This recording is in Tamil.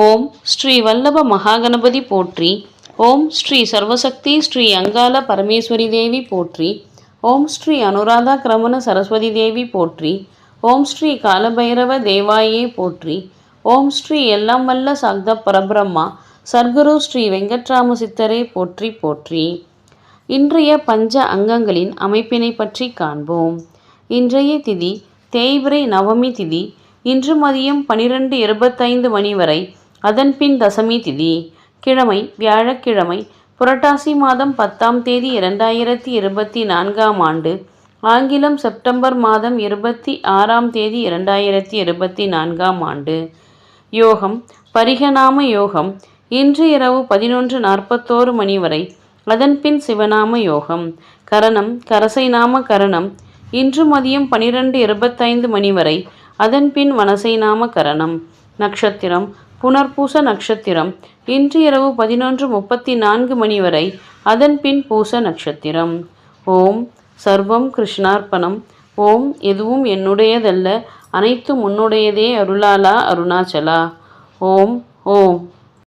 ஓம் ஸ்ரீ வல்லப மகாகணபதி போற்றி. ஓம் ஸ்ரீ சர்வசக்தி ஸ்ரீ அங்காள பரமேஸ்வரி தேவி போற்றி. ஓம் ஸ்ரீ அனுராதா கிரமண சரஸ்வதி தேவி போற்றி. ஓம் ஸ்ரீ காலபைரவ தேவாயே போற்றி. ஓம் ஸ்ரீ எல்லாம் வல்ல சாக்த பரபிரம்மா சர்க்குரு ஸ்ரீ வெங்கட்ராம சித்தரே போற்றி போற்றி. இன்றைய பஞ்ச அங்கங்களின் அமைப்பினை பற்றி காண்போம். இன்றைய திதி தேய்பிரை நவமி திதி. இன்று மதியம் பனிரெண்டு இருபத்தைந்து மணி வரை அதன்பின் தசமி திதி. கிழமை வியாழக்கிழமை புரட்டாசி மாதம் பத்தாம் தேதி இரண்டாயிரத்தி இருபத்தி நான்காம் ஆண்டு ஆங்கிலம் செப்டம்பர் மாதம் இருபத்தி ஆறாம் தேதி இரண்டாயிரத்தி இருபத்தி நான்காம் ஆண்டு. யோகம் பரிகநாம யோகம் இன்று இரவு பதினொன்று நாற்பத்தோரு மணி வரை அதன்பின் சிவநாம யோகம். கரணம் கரசை நாம கரணம் இன்று மதியம் பனிரெண்டு இருபத்தைந்து மணி வரை அதன்பின் வனசை நாம கரணம். நட்சத்திரம் புனர்பூச நட்சத்திரம். இன்று இரவு பதினொன்று முப்பத்தி நான்கு மணி வரை அதன்பின் பூச நட்சத்திரம். ஓம் சர்வம் கிருஷ்ணார்ப்பணம். ஓம் எதுவும் என்னுடையதல்ல அனைத்தும் உன்னுடையதே அருளாலா அருணாச்சலா. ஓம் ஓம்.